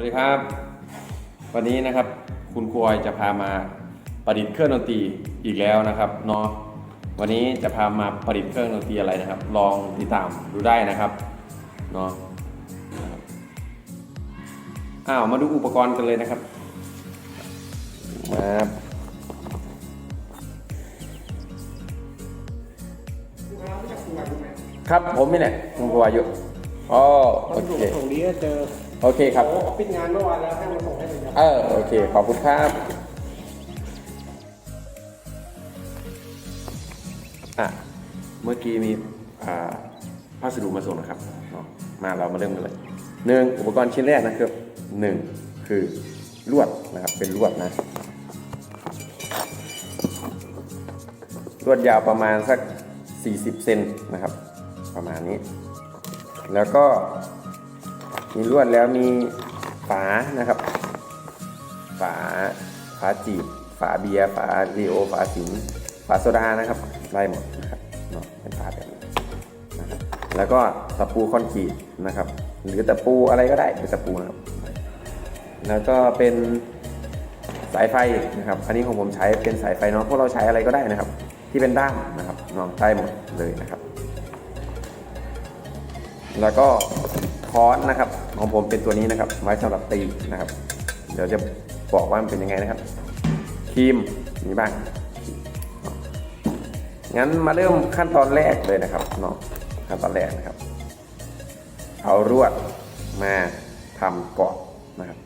วัสดีครับ วันนี้นะครับคุณครูออยจะพามาประดิษฐ์เครื่องดนตรีอีกแล้วนะครับเนาะวันนี้จะพามาประดิษฐ์เครื่องดนตรีอะไรนะครับ ลองติดตามดูได้นะครับเนาะอ้าวมาดูอุปกรณ์กันเลยนะครับมาครับผมนี่แหละคุณครูอายุอ๋อโอเคส่งนี้เจอ โอเคครับ โอ้ปิดงานเมื่อวานแล้วให้มาส่งให้เลยครับ เออโอเค ขอบคุณครับอะเมื่อกี้มีอ่าพัสดุมาส่งนะครับเนาะมาเรามาเริ่มกันเลยหนึ่งอุปกรณ์ชิ้นแรกนะครับหนึ่งคือลวดนะครับเป็นลวดนะลวดยาวประมาณสัก 40 เซนนะครับ ประมาณนี้ แล้วก็ มีลวดแล้วมีฝานะครับ ฝาฝาจีบ ฝาเบียร์ฝารีโอฝาสิงฝาโซดานะครับได้หมดนะครับเนาะเป็นฝาแบบนี้นะครับแล้วก็ตะปูคอนกรีตนะครับ หรือตะปูอะไรก็ได้เป็นตะปูนะครับ แล้วก็เป็นสายไฟนะครับ อันนี้ของผมใช้เป็นสายไฟเนาะพวกเราใช้อะไรก็ได้นะครับ ที่เป็นด้ามนะครับนาะได้หมดเลยนะครับ แล้วก็ ค้อนนะครับ ของผมเป็นตัวนี้นะครับ ไว้สำหรับตีนะครับ เดี๋ยวจะบอกว่ามันเป็นยังไงนะครับครีมมีบ้างงั้นมาเริ่มขั้นตอนแรกเลยนะครับเนาะขั้นตอนแรกนะครับ เอารวดมาทำก่อนนะครับ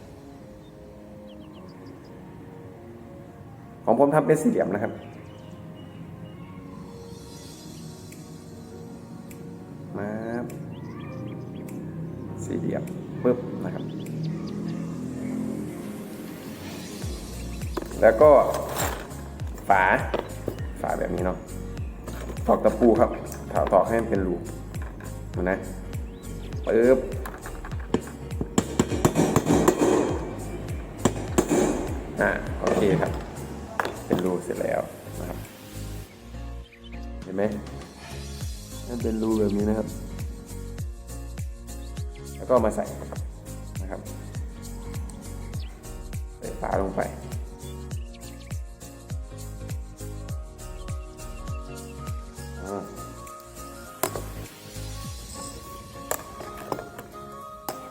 ของผมทำเป็นสี่เหลี่ยมนะครับ สี่เหลี่ยมปึ๊บนะครับ แล้วก็ฝาฝาแบบนี้เนาะตอกตะปูครับถาตอกให้มันเป็นรูเห็นไหมปึ๊บอ่าโอเคครับ เป็นรูเสร็จแล้วนะครับ เห็นไหมนั่นเป็นรูแบบนี้นะครับ แล้วก็มาใส่นะครับใส่ฝาลงไป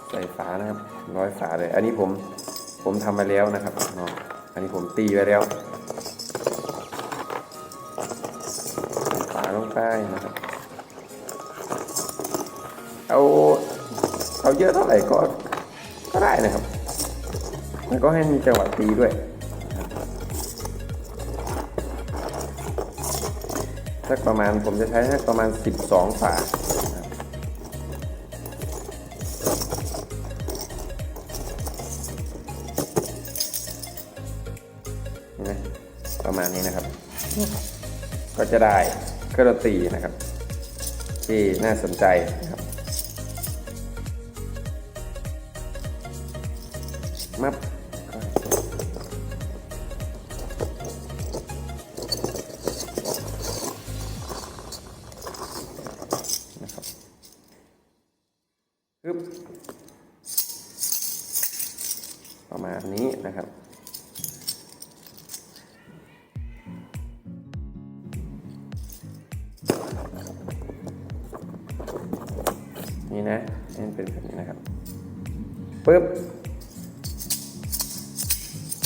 ใส่ฝานะครับร้อยฝาเลย อันนี้ผมผมทำไปแล้วนะครับเนาะอันนี้ผมตีไว้แล้วฝาลงไปนะครับเอา เอาเยอะเท่าไหร่ก็ก็ได้นะครับแล้วก็ให้มีจังหวะตีด้วยนะครับสักประมาณผมจะใช้สักประมาณ 12ฝานะครับเห็นไหมประมาณนี้นะครับ ก็จะได้เครื่องดนตรีนะครับ ที่น่าสนใจนะครับ มาณนี้นะครับ นี่นะนี่เป็นแบบนี้นะครับปึ๊บ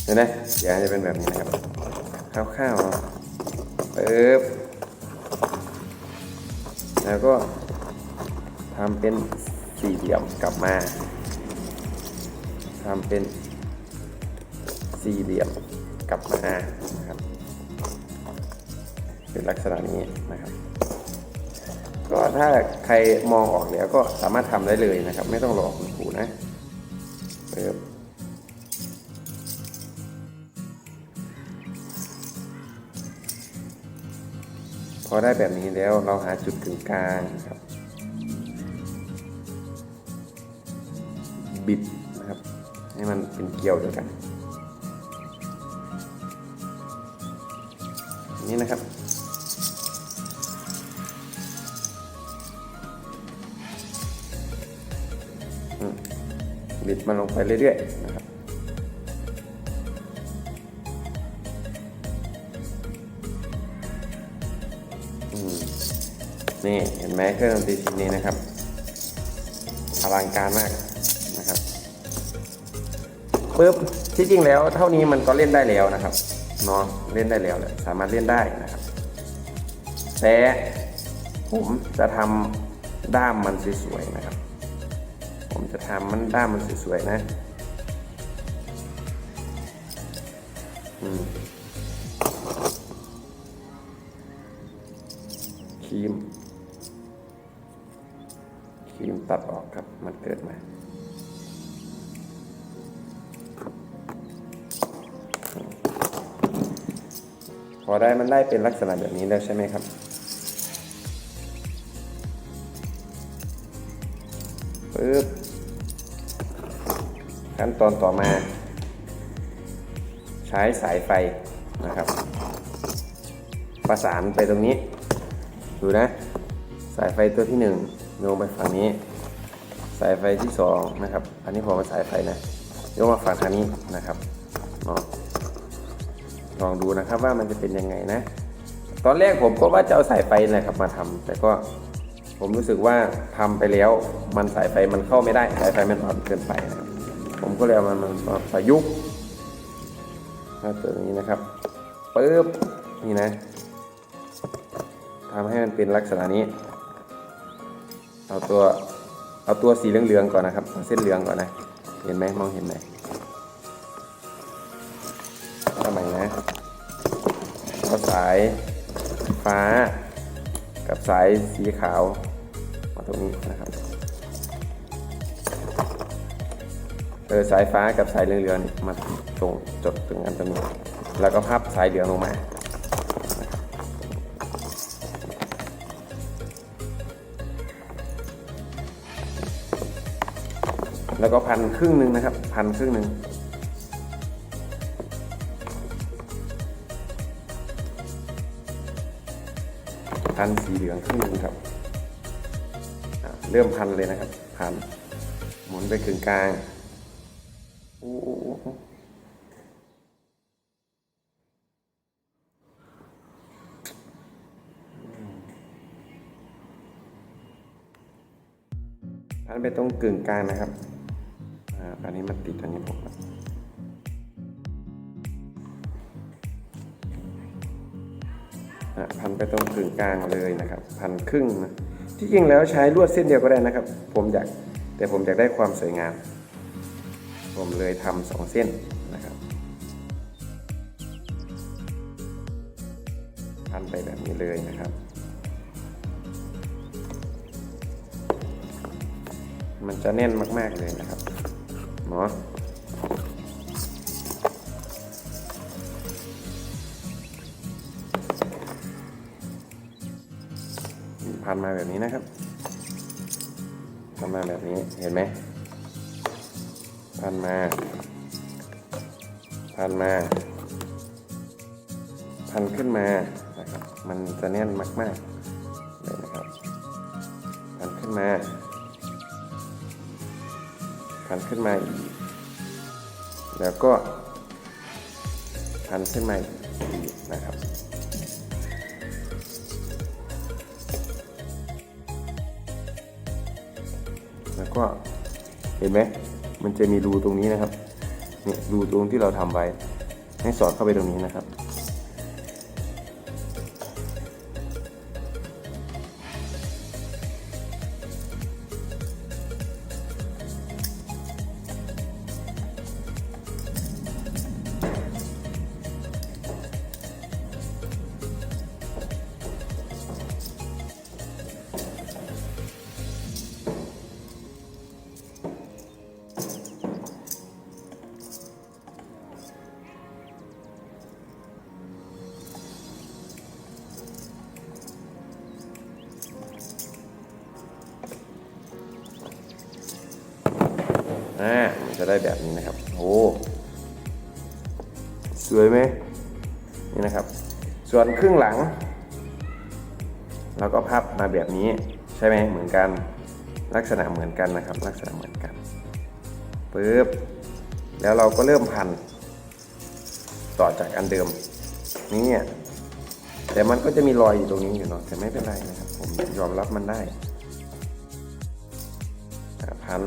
เห็นไหมยางจะเป็นแบบนี้นะครับข้าวๆเนาะปึ๊บแล้วก็ทำเป็นสี่เหลี่ยมกลับมาทำเป็น สี่เหลี่ยมกลับมานะครับเป็นลักษณะนี้นะครับ ก็ถ้าใครมองออกแล้วก็สามารถทำได้เลยนะครับ ไม่ต้องรอคุณครูนะปึ๊บพอได้แบบนี้แล้วเราหาจุดกึ่งกลางครับ บิดนะครับ ให้มันเป็นเกลียวเดียวกัน นี้นะครับ บิดมันลงไปเรื่อยๆนะครับนี่เห็นไหมเครื่องดนตรีชิ้นนี้นะครับอลังการมากนะครับปึ๊บที่จริงแล้วเท่านี้มันก็เล่นได้แล้วนะครับ นาะเล่นได้แล้วแหละสามารถเล่นได้นะครับ แต่ผมจะทำด้ามมันสวยๆนะครับ ผมจะทำมันด้ามมันสวยๆนะครีมครีมตัดออกครับมันเกิดมา พอได้มันได้เป็นลักษณะแบบนี้แล้วใช่ไหมครับ ปึ๊บ ขั้นตอนต่อมา ใช้สายไฟนะครับ ประสานไปตรงนี้ ดูนะ สายไฟตัวที่หนึ่งโยงไปฝั่งนี้ สายไฟที่สองนะครับ อันนี้ผมมาสายไฟนะโยงมาฝั่งทางนี้นะครับ ลองดูนะครับว่ามันจะเป็นยังไงนะ ตอนแรกผมก็ว่าจะเอาสายไฟนะครับมาทำแต่ก็ผมรู้สึกว่าทำไปแล้ว มันสายไฟมันเข้าไม่ได้สายไฟมันอ่อนเกินไปนะผมก็เลยเอามันมาประยุกต์มาตัวนี้นะครับปึ๊บนี่นะทำให้มันเป็นลักษณะนี้ เอาตัวเอาตัวสีเหลืองๆก่อนนะครับเอาเส้นเหลืองก่อนนะ เห็นไหมมองเห็นไหม เอาสายฟ้า กับสายสีขาว มาตรงนี้นะครับเออสายฟ้ากับสายเหลืองๆมาตรงจดตรงกันตรงนี้แล้วก็พับสายเหลืองลงมาแล้วก็พันครึ่งหนึ่งนะครับ พันครึ่งหนึ่ง พันสีเหลืองครึ่งนึงครับเริ่มพันเลยนะครับ พัน หมุนไปกึ่งกลางโอ้พันไปตรงกึ่งกลางนะครับอ,อันนี้มันติดอันนี้ผม พันไปตรงกึ่งกลางเลยนะครับ พันครึ่งนะที่จริงแล้วใช้ลวดเส้นเดียวก็ได้นะครับ ผมอยากแต่ผมอยากได้ความสวยงาม ผมเลยทำสองเส้นนะครับ พันไปแบบนี้เลยนะครับ มันจะแน่นมากๆเลยนะครับเนาะ พันมาแบบนี้นะครับ พันมาแบบนี้เห็นไหมพันมา พันมา พันขึ้นมานะครับ มันจะแน่นมากๆเลยนะครับ พันขึ้นมา พันขึ้นมาอีก แล้วก็พันขึ้นมาอีกนะครับ แล้วก็เห็นไหมมันจะมีรูตรงนี้นะครับเนี่ยรูตรงที่เราทำไว้ให้สอดเข้าไปตรงนี้นะครับ อ่ามันจะได้แบบนี้นะครับโอ้สวยไหมนี่นะครับ ส่วนครึ่งหลังเราก็พับมาแบบนี้ใช่ไหมเหมือนกันลักษณะเหมือนกันนะครับ ลักษณะเหมือนกันปึ๊บแล้วเราก็เริ่มพัน ต่อจากอันเดิมนี่แต่มันก็จะมีรอยอยู่ตรงนี้อยู่เนาะแต่ไม่เป็นไรนะครับ ผมยอมรับมันได้พัน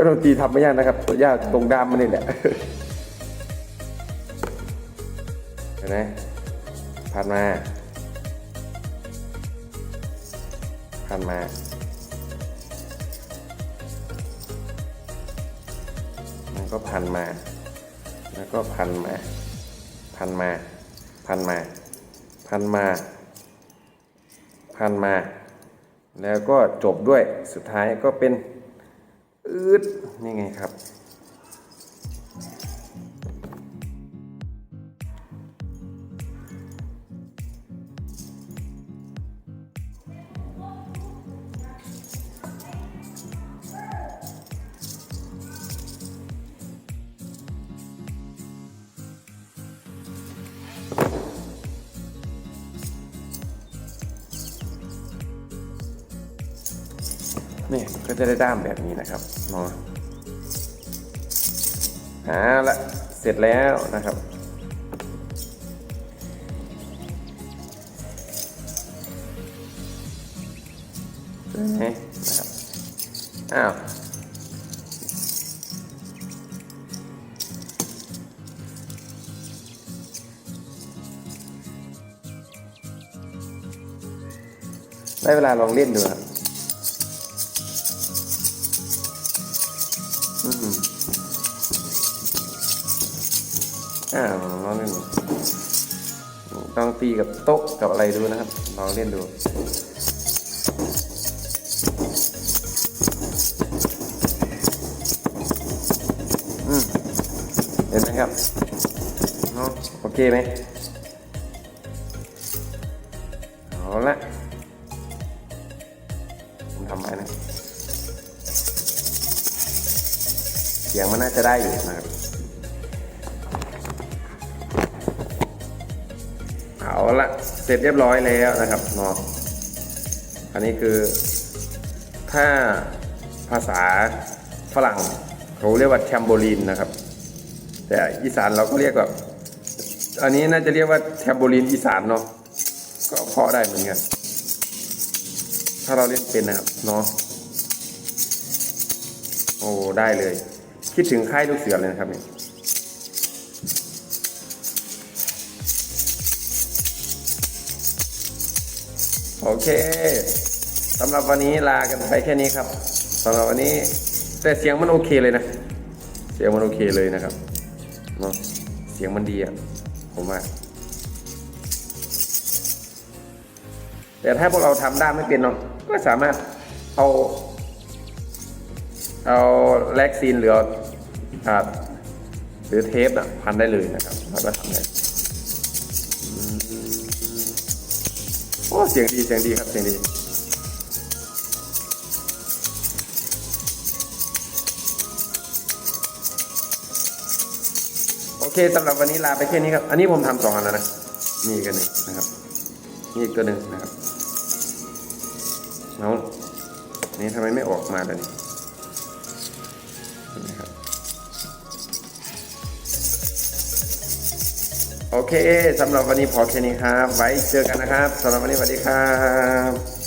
ก็ดนตรีทำไม่ยากนะครับตัวยากตรงด้ามมันนี่แหละเห็นไหมพันมาพันมามันก็พันมา แล้วก็พันมา พันมา พันมา พันมา พันมา แล้วก็จบด้วยสุดท้ายก็เป็น อืดนี่ไงครับ นี่ก็จะได้ด้ามแบบนี้นะครับเนาะหาละเสร็จแล้วนะครับนไหมนะครับ อ้าวได้เวลาลองเล่นดูครับ อืมอ่าลองเล่นดูต้องตีกับโต๊ะกับอะไรดูนะครับลองเล่นดูอืมเห็นไหมครับเนาะโอเคไหม เสียงมันน่าจะได้อยู่นะครับเอาละเสร็จเรียบร้อยแล้วนะครับเนาะอันนี้คือ ถ้าภาษาฝรั่งเขาเรียกว่าแชมโบลีนนะครับ แต่อีสานเราก็เรียกว่าอันนี้น่าจะเรียกว่าแชมโบลีนอีสานเนาะก็เพาะได้เหมือนกัน ถ้าเราเล่นเป็นนะครับเนาะโอ้ได้เลย คิดถึงค่ายลูกเสือเลยนะครับเนี่ยโอเคสำหรับวันนี้ลากันไปแค่นี้ครับสำหรับวันนี้แต่เสียงมันโอเคเลยนะ เสียงมันโอเคเลยนะครับเนาะเสียงมันดีอะผมว่า แต่ถ้าพวกเราทำได้ไม่เป็นเนาะก็สามารถเอา เอาแลกซีนหรือเอาอ่าหรือเทปอะพันได้เลยนะครับแล้วก็ทำได้โอ้เสียงดีเสียงดีครับเสียงดีโอเคสำหรับวันนี้ลาไปแค่นี้ครับ อันนี้ผมทำสองอันแล้วนะนี่กันหนึ่งนะครับนี่อีกตัวหนึ่งนะครับเอานนี้ทำไมไม่ออกมาเลย โอเคสำหรับวันนี้พอแค่นี้ครับ ไว้เจอกันนะครับสำหรับวันนี้สวัสดีครับ